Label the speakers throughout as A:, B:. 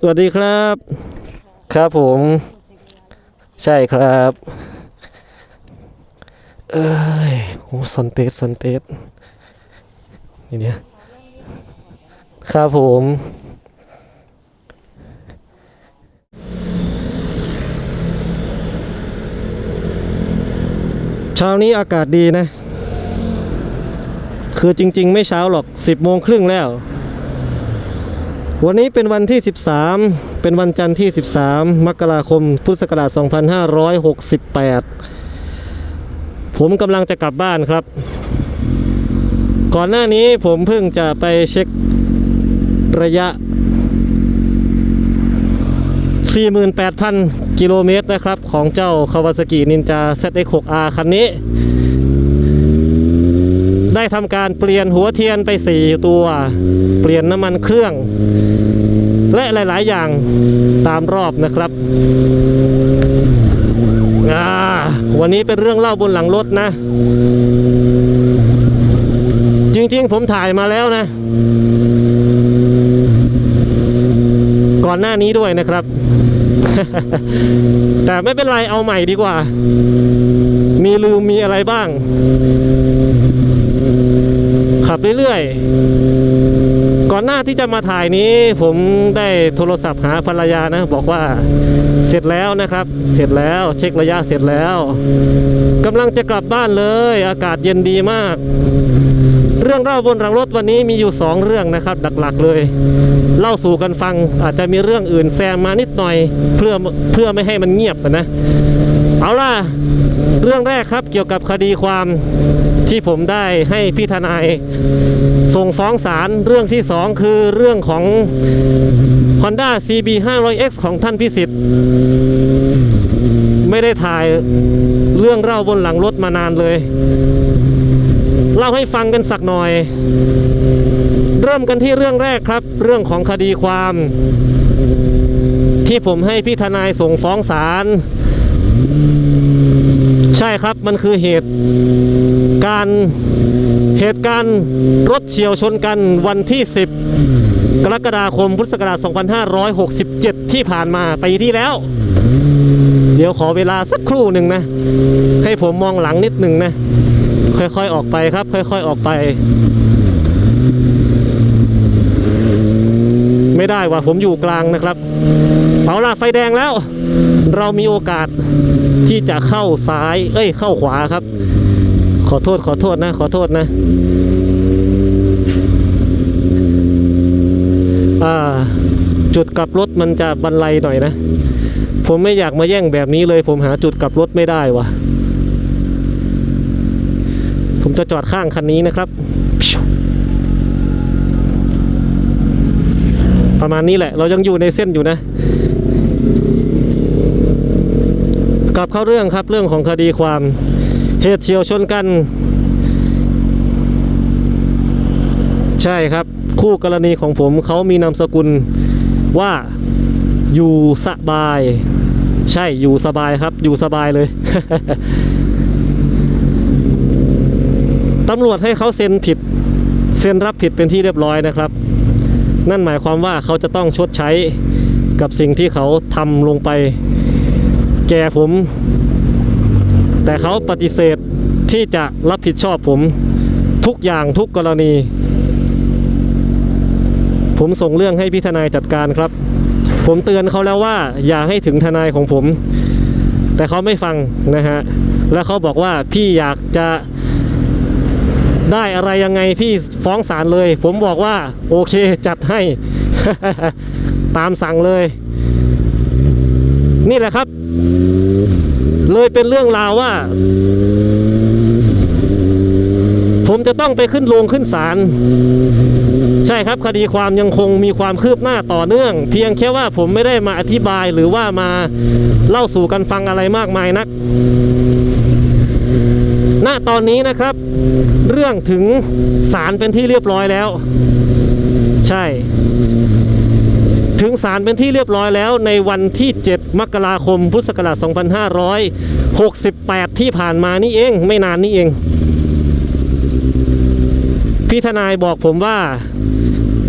A: สวัสดีครับ ครับผม ใช่ครับ เอ้ยโอ้ซันเตสซันเตสนี่เนี่ยครับผมเช้านี้อากาศดีนะ คือจริง ๆ ไม่เช้าหรอก10โมงครึ่งแล้ว วันนี้เป็นวันที่ 13 เป็นวันจันทร์ที่ 13 มกราคม พุทธศักราช 2568 ผมกำลังจะกลับบ้านครับ ก่อนหน้านี้ผมเพิ่งจะไปเช็คระยะ 48,000 กิโลเมตรนะครับ ของเจ้า Kawasaki Ninja ZX6R คันนี้ ได้ทำการเปลี่ยนหัวเทียนไป 4 ตัว เปลี่ยนน้ำมันเครื่อง และหลาย ๆ อย่างตามรอบนะครับวันนี้เป็นเรื่องเล่าบนหลังรถนะ จริง ๆ ผมถ่ายมาแล้วนะ ก่อนหน้านี้ด้วยนะครับ แต่ไม่เป็นไรเอาใหม่ดีกว่า มีลืมมีอะไรบ้าง ขับเรื่อยๆ ก่อนหน้าที่จะมาถ่ายนี้ ผมได้โทรศัพท์หาภรรยานะ บอกว่าเสร็จแล้วนะครับ เสร็จแล้วเช็คระยะเสร็จแล้วกำลังจะกลับบ้านเลย อากาศเย็นดีมาก เรื่องเล่าบนหลังรถวันนี้มีอยู่สองเรื่องนะครับ หลักๆเลย เล่าสู่กันฟังอาจจะมีเรื่องอื่นแซมมานิดหน่อย เพื่อเพื่อไม่ให้มันเงียบนะเอาล่ะเรื่องแรกครับเกี่ยวกับคดีความ ที่ผมได้ให้พี่ทนายส่งฟ้องศาลเรื่องที่สองคือเรื่องของ Honda CB 500X ของท่านพิสิทธิ์ไม่ได้ถ่ายเรื่องเล่าบนหลังรถมานานเลย เล่าให้ฟังกันสักหน่อย เริ่มกันที่เรื่องแรกครับ เรื่องของคดีความ ที่ผมให้พี่ทนายส่งฟ้องศาล ใช่ครับมันคือเหตุการเหตุการณ์รถเฉียวชนกันวันที่ 10 กรกฎาคมพุทธศักราช2567 ที่ผ่านมาปีที่แล้ว เดี๋ยวขอเวลาสักครู่หนึ่งนะ ให้ผมมองหลังนิดหนึ่งนะ ค่อยๆออกไปครับ ค่อยๆออกไป ไม่ได้ว่าผมอยู่กลางนะครับเอาล่ะไฟแดงแล้ว เรามีโอกาสที่จะเข้าซ้าย เอ้ย เข้าขวาครับ ขอโทษขอโทษนะ ขอโทษนะจุดกลับรถมันจะบันไลหน่อยนะ ผมไม่อยากมาแย่งแบบนี้เลย ผมหาจุดกลับรถไม่ได้วะผมจะจอดข้างคันนี้นะครับ ประ มาณนี้แหละ เรายังอยู่ในเส้นอยู่นะ กลับเข้าเรื่องครับเรื่องของคดีความ เหตุเฉียวชนกัน ใช่ครับ คู่กรณีของผมเขามีนามสกุลว่าอยู่สบาย ใช่อยู่สบายครับ อยู่สบายเลยตำรวจให้เขาเซ็นผิด เซ็นรับผิดเป็นที่เรียบร้อยนะครับ นั่นหมายความว่าเขาจะต้องชดใช้กับสิ่งที่เขาทำลงไป แก่ผม แต่เขาปฏิเสธที่จะรับผิดชอบผมทุกอย่างทุกกรณี ผมส่งเรื่องให้พี่ทนายจัดการครับ ผมเตือนเขาแล้วว่าอย่าให้ถึงทนายของผม แต่เขาไม่ฟังนะฮะ แล้วเขาบอกว่าพี่อยากจะ ได้อะไรยังไงพี่ฟ้องศาลเลย ผมบอกว่าโอเคจัดให้ ตามสั่งเลย นี่แหละครับ เลยเป็นเรื่องราวว่า ผมจะต้องไปขึ้นโรงขึ้นศาลใช่ครับคดีความยังคงมีความคืบหน้าต่อเนื่อง เพียงแค่ว่าผมไม่ได้มาอธิบายหรือว่ามาเล่าสู่กันฟังอะไรมากมายนัก ณตอนนี้นะครับ เรื่องถึงศาลเป็นที่เรียบร้อยแล้ว ใช่ ถึงศาลเป็นที่เรียบร้อยแล้ว ในวันที่ 7 มกราคมพุทธศักราช2568 ที่ผ่านมานี่เองไม่นานนี่เอง พี่ทนายบอกผมว่า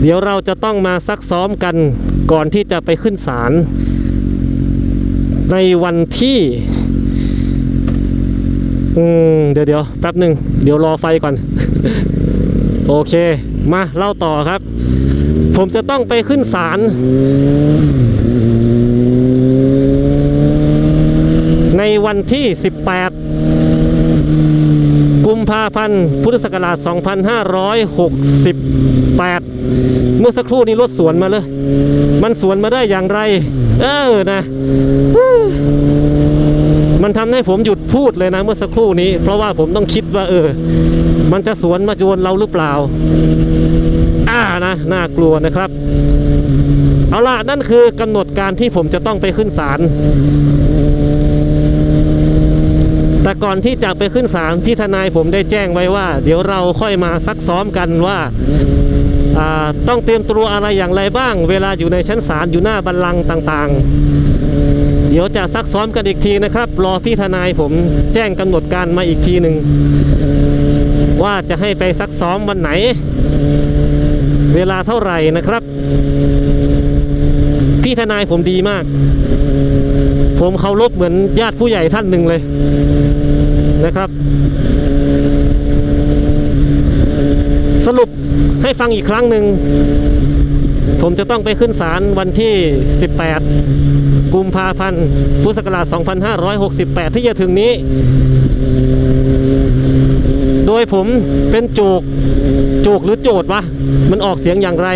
A: เดี๋ยวเราจะต้องมาซักซ้อมกันก่อนที่จะไปขึ้นศาลในวันที่ อืมเดี๋ยวเดี๋ยวแป๊บหนึ่งเดี๋ยวรอไฟก่อน โอเค มาเล่าต่อครับ ผมจะต้องไปขึ้นศาลในวันที่ 18 กุมภาพันธ์พุทธศักราช 2568 เมื่อสักครู่นี้รถสวนมาเลย มันสวนมาได้อย่างไร เออนะ มันทำให้ผมหยุดพูดเลยนะเมื่อสักครู่นี้ เพราะว่าผมต้องคิดว่า เออ มันจะสวนมาโจนเราหรือเปล่า อ่านะน่ากลัวนะครับ เอาล่ะนั่นคือกำหนดการที่ผมจะต้องไปขึ้นศาลแต่ก่อนที่จะไปขึ้นศาลพี่ทนายผมได้แจ้งไว้ว่า เดี๋ยวเราค่อยมาซักซ้อมกันว่าอ่าต้องเตรียมตัวอะไรอย่างไรบ้าง เวลาอยู่ในชั้นศาลอยู่หน้าบัลลังก์ต่างๆ เดี๋ยวจะซักซ้อมกันอีกทีนะครับ รอพี่ทนายผมแจ้งกำหนดการมาอีกทีหนึ่งว่าจะให้ไปซักซ้อมวันไหน เวลาเท่าไหร่นะครับ พี่ทนายผมดีมาก ผมเคารพเหมือนญาติผู้ใหญ่ท่านหนึ่งเลยนะครับ สรุปให้ฟังอีกครั้งหนึ่ง ผมจะต้องไปขึ้นศาลวันที่ 18 กุมภาพันธ์ พุทธศักราช 2568 ที่จะถึงนี้ โดยผมเป็นโจกโจกหรือโจทย์วะ มันออกเสียงอย่างไร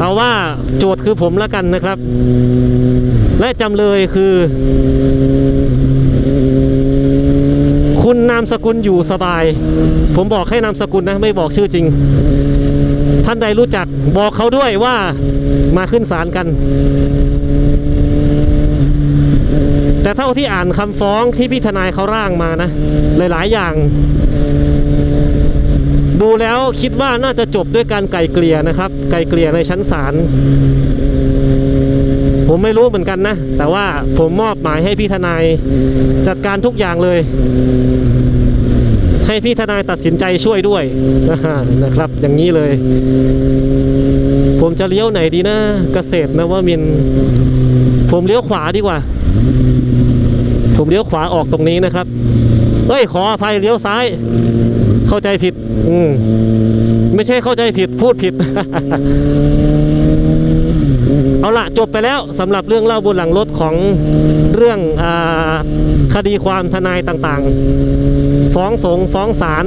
A: เอาว่าโจทย์คือผมแล้วกันนะครับ และจำเลยคือ คุณนามสกุลอยู่สบาย ผมบอกให้นามสกุลนะ ไม่บอกชื่อจริง ท่านใดรู้จักบอกเขาด้วยว่ามาขึ้นศาลกัน แต่เท่าที่อ่านคำฟ้องที่พี่ทนายเขาร่างมานะ หลาย ๆ อย่าง ดูแล้วคิดว่าน่าจะจบด้วยการไกลเกลี่ยนะครับ ไกลเกลี่ยในชั้นศาลผมไม่รู้เหมือนกันนะ แต่ว่าผมมอบหมายให้พี่ทนายจัดการทุกอย่างเลย ให้พี่ทนายตัดสินใจช่วยด้วยนะครับ อย่างนี้เลย ผมจะเลี้ยวไหนดีนะเกษตรนะว่ามินผมเลี้ยวขวาดีกว่า ผมเลี้ยวขวาออกตรงนี้นะครับเฮ้ยขออภัยเลี้ยวซ้าย เข้าใจผิด อืมไม่ใช่เข้าใจผิดพูดผิด เอาละจบไปแล้วสำหรับเรื่องเล่าบนหลังรถของเรื่องอคดีความทนายต่างๆ ฟ้องสงฟ้องศาล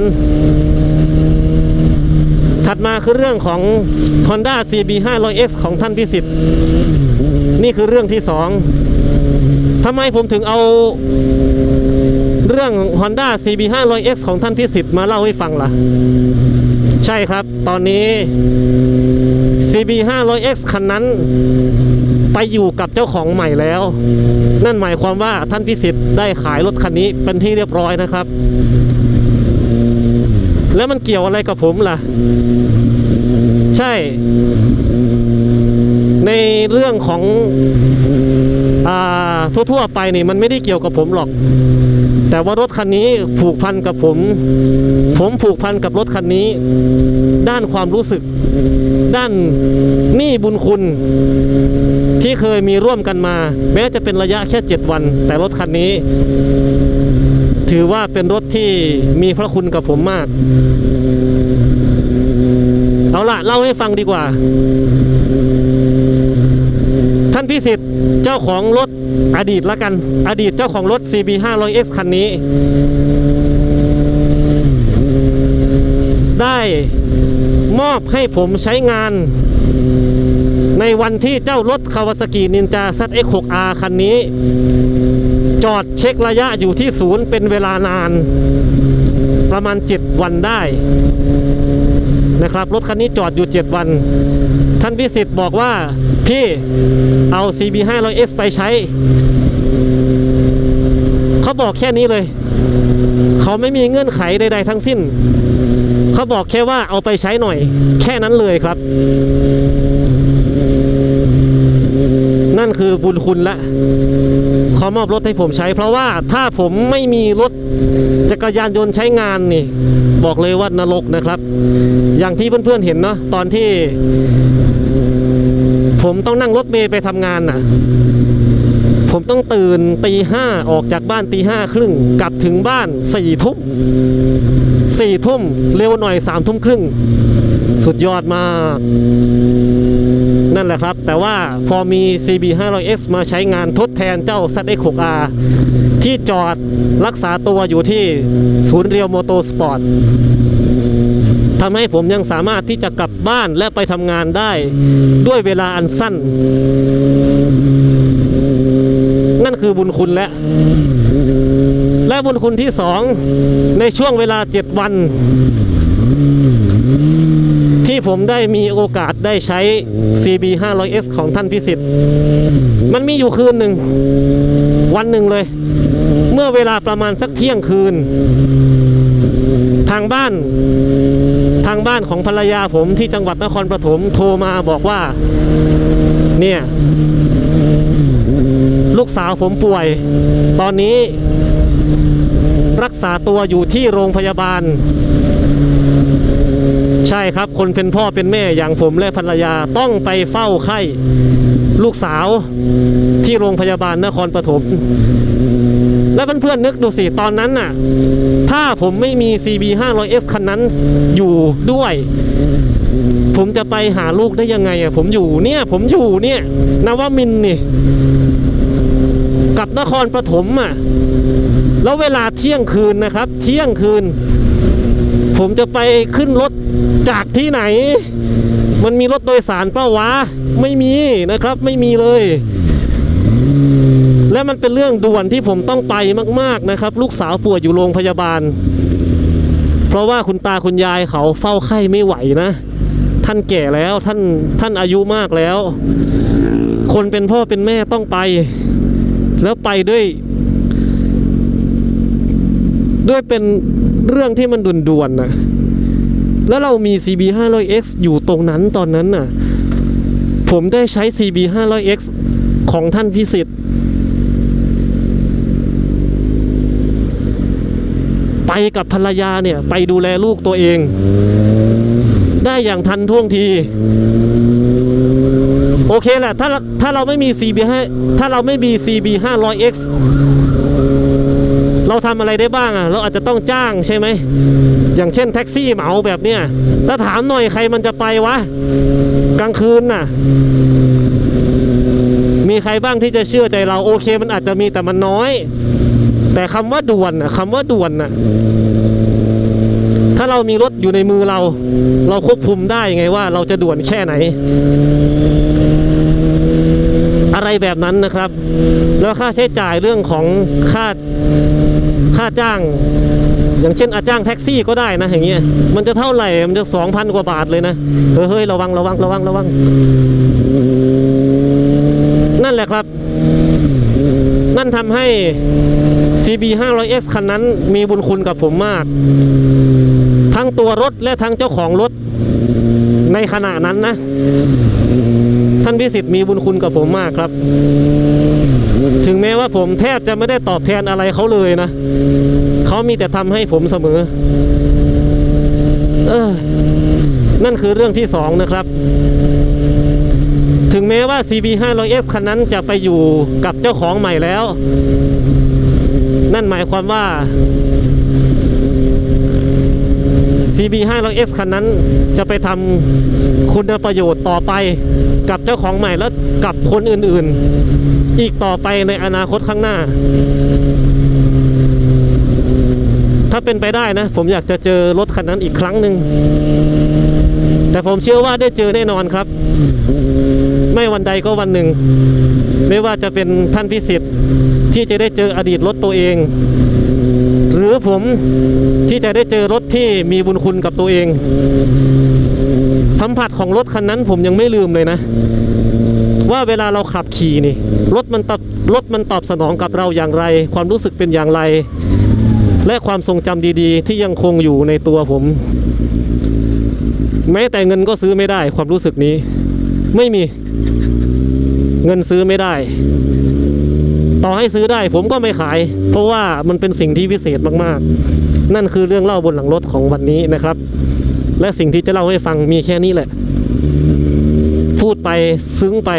A: ถัดมาคือเรื่องของ Honda CB 500X ของท่านพิสิทธิ์นี่คือเรื่องที่สองทำไมผมถึงเอา เรื่อง Honda CB 500X ของท่านพิสิทธิ์มาเล่าให้ฟังล่ะ ใช่ครับ ตอนนี้ CB 500X คันนั้นไปอยู่กับเจ้าของใหม่แล้ว นั่นหมายความว่าท่านพิสิทธิ์ได้ขายรถคันนี้เป็นที่เรียบร้อยนะครับ แล้วมันเกี่ยวอะไรกับผมล่ะ ใช่ ในเรื่องของ ทั่วๆไปนี่มันไม่ได้เกี่ยวกับผมหรอก แต่ว่ารถคันนี้ผูกพันกับผม ผมผูกพันกับรถคันนี้ ด้านความรู้สึก ด้านหนี้บุญคุณ ที่เคยมีร่วมกันมา แม้จะเป็นระยะแค่ 7 วัน แต่รถคันนี้ ถือว่าเป็นรถที่มีพระคุณกับผมมาก เอาล่ะ เล่าให้ฟังดีกว่าานพิสิทธิ์เจ้าของรถอดีตละกัน อดีตเจ้าของรถ CB 500X คันนี้ ได้มอบให้ผมใช้งาน ในวันที่เจ้ารถคาวาซากินินจา ZX6R คันนี้ จอดเช็คระยะอยู่ที่ศูนย์เป็นเวลานาน ประมาณ 7 วันได้ นะครับ รถคันนี้จอดอยู่ 7 วัน ท่านพิสิทธิ์บอกว่าพี่เอา CB 5 0 0 S ไปใช้ เขาบอกแค่นี้เลย เขาไม่มีเงื่อนไขใด ๆ ทั้งสิ้น เขาบอกแค่ว่าเอาไปใช้หน่อย แค่นั้นเลยครับ นั่นคือบุญคุณละเขามอบรถให้ผมใช้ เพราะว่าถ้าผมไม่มีรถจักรยานยนต์ใช้งานนี่ บอกเลยว่านรกนะครับ อย่างที่เพื่อนๆเห็นเนาะตอนที่ ผมต้องนั่งรถเมย์ไปทำงานน่ะ ผมต้องตื่นตีห้าออกจากบ้านตีห้าครึ่งกลับถึงบ้านสี่ทุ่มสี่ทุ่มเร็วหน่อยสามทุ่มครึ่ง สุดยอดมาก นั่นแหละครับ แต่ว่าพอมี CB 500X มาใช้งานทดแทนเจ้า ZX6R ที่จอดรักษาตัวอยู่ที่ศูนย์เรียวโมโตสปอร์ตทำให้ผมยังสามารถที่จะกลับบ้านและไปทำงานได้ด้วยเวลาอันสั้นนั่น คือบุญคุณและ และบุญคุณที่สองในช่วงเวลา7วัน ที่ผมได้มีโอกาสได้ใช้ CB 500S ของท่านพิสิทธิ์ มันมีอยู่คืนหนึ่ง วันหนึ่งเลย เมื่อเวลาประมาณสักเที่ยงคืน ทางบ้านทางบ้านของภรรยาผมที่จังหวัดนครปฐมโทรมาบอกว่า เนี่ย สาวผมป่วย ตอนนี้ รักษาตัวอยู่ที่โรงพยาบาล ใช่ครับคนเป็นพ่อเป็นแม่อย่างผมและภรรยาต้องไปเฝ้าไข้ ลูกสาวที่โรงพยาบาลนครปฐมแล้วเพื่อนๆนึกดูสิ ตอนนั้นน่ะ ถ้าผมไม่มี CB 500S คันนั้นอยู่ด้วย ผมจะไปหาลูกได้ยังไงอะผมอยู่เนี่ย ผมอยู่เนี่ยนวมินนี่ กับนครปฐมอะแล้วเวลาเที่ยงคืนนะครับ เที่ยงคืน ผมจะไปขึ้นรถจากที่ไหน มันมีรถโดยสารเป้าวะไม่มีนะครับ ไม่มีเลย และมันเป็นเรื่องด่วนที่ผมต้องไปมาก ๆนะครับ ลูกสาวป่วยอยู่โรงพยาบาล เพราะว่าคุณตาคุณยายเขาเฝ้าไข้ไม่ไหวนะ ท่านแก่แล้วท่านท่านอายุมากแล้ว คนเป็นพ่อเป็นแม่ต้องไป แล้วไปด้วย ด้วยเป็นเรื่องที่มันด่วนๆนะแล้วเรามี CB 500X อยู่ตรงนั้นตอนนั้นน่ะ ผมได้ใช้ CB 500X ของท่านพิสิทธิ์ไปกับภรรยาเนี่ย ไปดูแลลูกตัวเอง ได้อย่างทันท่วงที โอเคแหละถ้าถ้าเราไม่มี CB 5ถ้าเราไม่มี CB 500X เราทำอะไรได้บ้างอะ เราอาจจะต้องจ้างใช่ไหม อย่างเช่นแท็กซี่เหมาแบบเนี้ยถ้าถามหน่อยใครมันจะไปวะ กลางคืนน่ะ มีใครบ้างที่จะเชื่อใจเราโอเค มันอาจจะมีแต่มันน้อย แต่คำว่าด่วนน่ะคำว่าด่วนน่ะถ้าเรามีรถอยู่ในมือเรา เราควบคุมได้ไงว่าเราจะด่วนแค่ไหน อะไรแบบนั้นนะครับ แล้วค่าใช้จ่ายเรื่องของค่าค่าจ้าง อย่างเช่นอาจ้างแท็กซี่ก็ได้นะอย่างเงี้ยมันจะเท่าไหร่มันจะสองพันกว่าบาทเลยนะเฮ้ยเฮ้ยระวังระวังระวังระวัง นั่นแหละครับ นั่นทำให้ CB 500X คันนั้นมีบุญคุณกับผมมาก ทั้งตัวรถและทั้งเจ้าของรถในขณะนั้นนะ ท่านพิสิทธิ์มีบุญคุณกับผมมากครับ ถึงแม้ว่าผมแทบจะไม่ได้ตอบแทนอะไรเขาเลยนะ เขามีแต่ทำให้ผมเสมอ เออ นั่นคือเรื่องที่สองนะครับ ถึงแม้ว่า CB 500F คันนั้นจะไปอยู่กับเจ้าของใหม่แล้ว นั่นหมายความว่า CB 500X คันนั้นจะไปทำคุณประโยชน์ต่อไปกับเจ้าของใหม่แล้วกับคนอื่นๆ อีกต่อไปในอนาคตข้างหน้า ถ้าเป็นไปได้นะ ผมอยากจะเจอรถคันนั้นอีกครั้งหนึ่งแต่ผมเชื่อว่าได้เจอแน่นอนครับ ไม่วันใดก็วันหนึ่ง ไม่ว่าจะเป็นท่านพิสิทธิ์ที่จะได้เจออดีตรถตัวเอง หรือผมที่จะได้เจอรถที่มีบุญคุณกับตัวเอง สัมผัสของรถคันนั้นผมยังไม่ลืมเลยนะ ว่าเวลาเราขับขี่นี่รถมันตอบรถมันตอบสนองกับเราอย่างไร ความรู้สึกเป็นอย่างไร และความทรงจำดีๆ ที่ยังคงอยู่ในตัวผม แม้แต่เงินก็ซื้อไม่ได้ ความรู้สึกนี้ ไม่มีเงินซื้อไม่ได้ ต่อให้ซื้อได้ผมก็ไม่ขาย เพราะว่ามันเป็นสิ่งที่พิเศษมากๆ นั่นคือเรื่องเล่าบนหลังรถของวันนี้นะครับ และสิ่งที่จะเล่าให้ฟังมีแค่นี้แหละ พูดไปซึ้งไป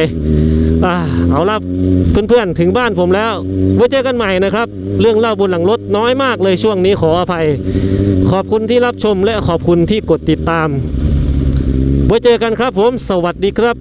A: อเอาละเพื่อนๆถึงบ้านผมแล้ว ไว้เจอกันใหม่นะครับ เรื่องเล่าบนหลังรถน้อยมากเลยช่วงนี้ขออภัย ขอบคุณที่รับชมและขอบคุณที่กดติดตาม ไว้เจอกันครับผม สวัสดีครับ